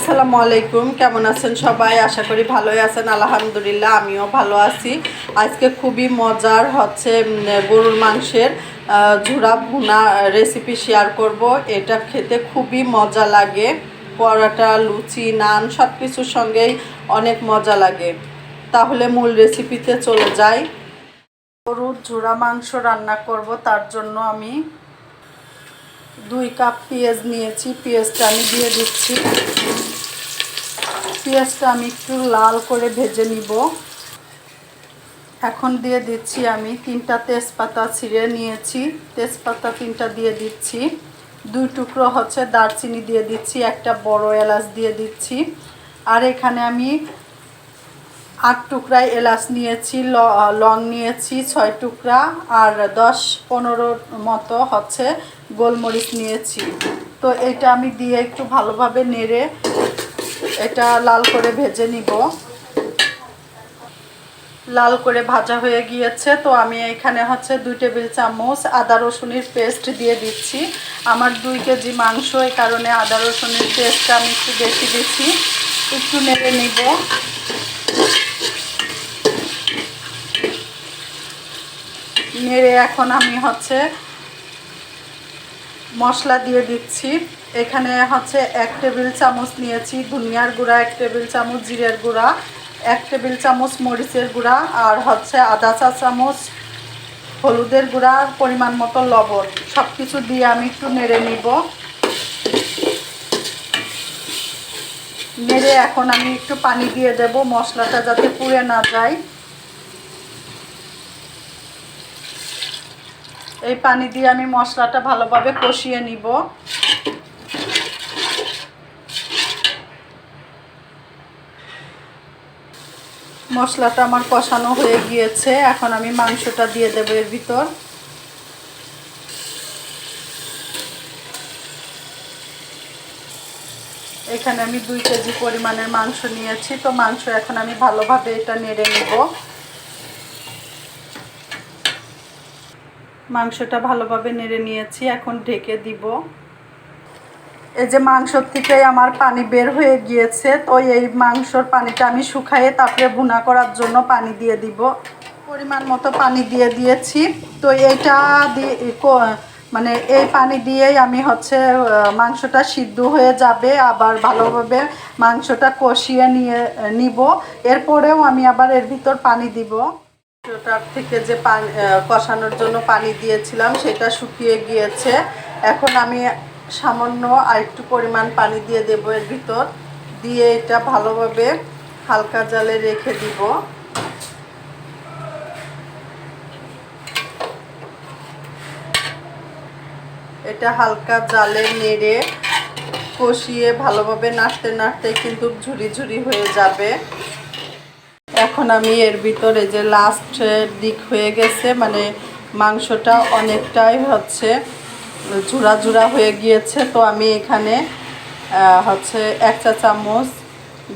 আসসালামু আলাইকুম, কেমন আছেন সবাই? আশা করি ভালোই আছেন, আলহামদুলিল্লাহ, আমিও ভালো আছি। আজকে খুবই মজার হচ্ছে গরুর মাংসের ঝুরা ভুনা রেসিপি শেয়ার করব। এটা খেতে খুবই মজা লাগে। পরোটা, লুচি, নান সব কিছুর সঙ্গেই অনেক মজা লাগে। তাহলে মূল রেসিপিতে চলে যাই। গরুর ঝুরা মাংস রান্না করব, তার জন্য আমি দুই কাপ পেঁয়াজ নিয়েছি। পেঁয়াজটা আমি দিয়ে দিচ্ছি। পেঁয়াজটা আমি একটু লাল করে ভেজে নিব। এখন দিয়ে দিচ্ছি আমি তিনটা তেজপাতা ছিঁড়ে নিয়েছি। তেজপাতা তিনটা দিয়ে দিচ্ছি। দুই টুকরো হচ্ছে দারচিনি দিয়ে দিচ্ছি, একটা বড় এলাচ দিয়ে দিচ্ছি। আর এখানে আমি আট টুকরা এলাচ নিয়েছি ল- নিয়েছি ছয় টুকরা, আর দশ পনেরো মতো হচ্ছে গোলমরিচ নিয়েছি। তো এটা আমি দিয়ে একটু ভালোভাবে নেড়ে এটা লাল করে ভেজে নিব। লাল করে ভাজা হয়ে গিয়েছে, তো আমি এখানে হচ্ছে দুই টেবিল চামচ আদা রসুনের পেস্ট দিয়ে দিচ্ছি। আমার দুই কেজি মাংস, এই কারণে আদা রসুনের পেস্টটা আমি একটু বেশি দিচ্ছি। একটু নেড়ে নিব। নেড়ে এখন আমি হচ্ছে মশলা দিয়ে দিচ্ছি। এখানে হচ্ছে এক টেবিল চামচ নিয়েছি ধনিয়ার গুঁড়া, এক টেবিল চামচ জিরের গুঁড়া, এক টেবিল চামচ মরিচের গুঁড়া আর হচ্ছে আদা চা চামচ, হলুদের গুঁড়া, পরিমাণ মতো লবণ। সব কিছু দিয়ে আমি একটু নেড়ে নিব। নেড়ে এখন আমি একটু পানি দিয়ে দেব। মশলাটা যাতে পুড়ে না যায়। এই পানি দিয়ে আমি মশলাটা ভালোভাবে কষিয়ে নিব। মশলাটা আমার কষানো হয়ে গিয়েছে, এখন আমি মাংসটা দিয়ে দেবো এর ভিতর। এখানে আমি দুই কেজি পরিমাণের মাংস নিয়েছি, তো মাংস এখন আমি ভালোভাবে এটা নেড়ে নিব। মাংসটা ভালোভাবে নেড়ে নিয়েছি, এখন ঢেকে দিব। এই যে মাংসর থেকে আমার পানি বের হয়ে গিয়েছে, তো এই মাংসর পানিটা আমি শুকাইয়ে তারপরে ভুনা করার জন্য পানি দিয়ে দিব। পরিমাণ মতো পানি দিয়ে দিয়েছি। তো এইটা দিয়ে মানে এই পানি দিয়েই আমি হচ্ছে মাংসটা সিদ্ধ হয়ে যাবে। আবার ভালোভাবে মাংসটা কষিয়ে নিয়ে, নিব। এরপরেও আমি আবার এর ভিতর পানি দিব। মাংসটার থেকে যে পানি কষানোর জন্য পানি দিয়েছিলাম, সেটা শুকিয়ে গিয়েছে। এখন আমি সামান্য আরেকটু পরিমাণ পানি দিয়ে দেবো এর ভিতর। দিয়ে এটা ভালোভাবে হালকা জালে রেখে দিব। এটা হালকা জালে নেড়ে কষিয়ে ভালোভাবে নাড়তে নাড়তে কিন্তু ঝুরি ঝুরি হয়ে যাবে। এখন আমি এর ভিতরে যে লাস্টের দিক হয়ে গেছে মানে মাংসটা অনেকটাই হচ্ছে ঝুরা ঝুরা হয়ে গিয়েছে। তো আমি এখানে হচ্ছে এক চা চামচ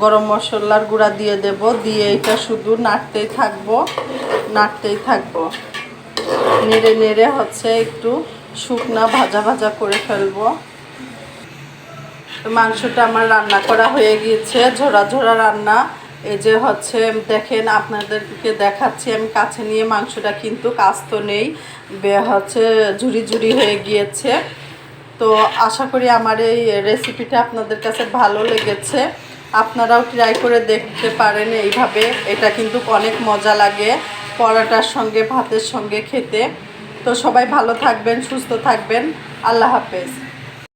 গরম মশলার গুঁড়া দিয়ে দেব। দিয়ে এটা শুধু নাড়তেই থাকব নাড়তেই থাকব। নেড়ে নেড়ে হচ্ছে একটু শুকনা ভাজা ভাজা করে ফেলব। মাংসটা আমার রান্না করা হয়ে গিয়েছে ঝোড়া ঝোড়া রান্না। এই যে হচ্ছে, দেখেন আপনাদেরকে দেখাচ্ছি, আমি কাছে নিয়ে মাংসটা কিন্তু কাস্ত নেই হচ্ছে ঝুরি ঝুরি হয়ে গিয়েছে। তো আশা করি আমার এই রেসিপিটা আপনাদের কাছে ভালো লেগেছে। আপনারাও ট্রাই করে দেখতে পারেন এইভাবে। এটা কিন্তু অনেক মজা লাগে পরোটার সঙ্গে, ভাতের সঙ্গে খেতে। তো সবাই ভালো থাকবেন, সুস্থ থাকবেন। আল্লাহ হাফেজ।